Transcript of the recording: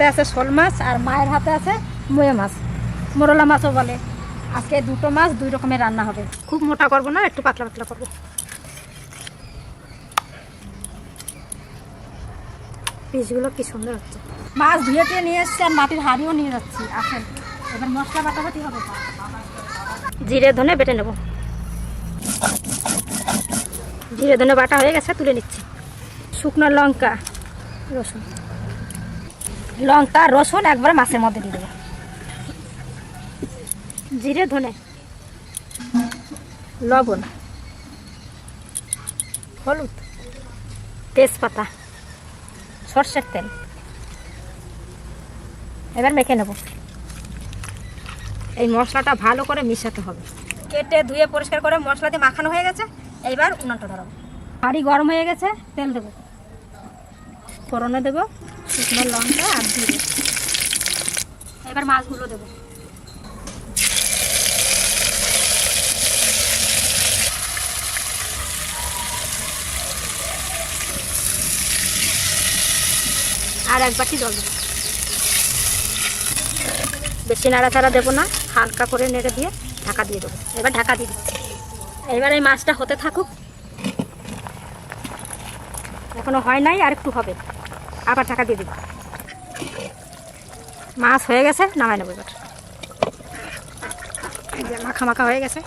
হাতে আছে শোল মাছ আর মায়ের হাতে আছে ময়ে মাছ, মোরলা মাছও বলে। আজকে দুটো মাছ, দুই রকমের রান্না হবে। খুব মোটা করব না, একটু পাতলা পাতলা করব। পিসগুলো কি সুন্দর হচ্ছে। মাছ ধুয়ে টুয়ে নিয়ে এসছি আর মাটির হাড়িও নিয়ে যাচ্ছি। আসেন, এবার মশলা বাটাবাটি হবে। জিরে, ধনে বেটে নেব। জিরে, ধনে বাটা হয়ে গেছে, তুলে নিচ্ছি। শুকনো লঙ্কা, রসুন। লঙ্কা, রসুন একবারে মাছের মধ্যে দিয়ে দেবো। জিরে, ধনে, লবণ, হলুদ, তেজপাতা, সর্ষের তেল। এবার মেখে নেব। এই মশলাটা ভালো করে মিশাতে হবে। কেটে ধুয়ে পরিষ্কার করে মশলা দিয়ে মাখানো হয়ে গেছে। এইবার উনানটা ধরাবো। হাঁড়ি গরম হয়ে গেছে, তেল দেবো। ফোড়নে দেবো। শুকনো লঙ্কা আর জিরে। এবার মাছগুলো দেবো। আর এক বাটি জল দেবো। বেশি নাড়াচাড়া দেবো না, হালকা করে নেড়ে দিয়ে ঢাকা দিয়ে দেবো। এবার ঢাকা দিয়ে দিচ্ছি। এবার এই মাছটা হতে থাকুক। এখনও হয় নাই, আর একটু হবে। আবার ঢাকা দিয়ে দিব। মাছ হয়ে গেছে নামাই নেব এবার। মাখা মাখা হয়ে গেছে।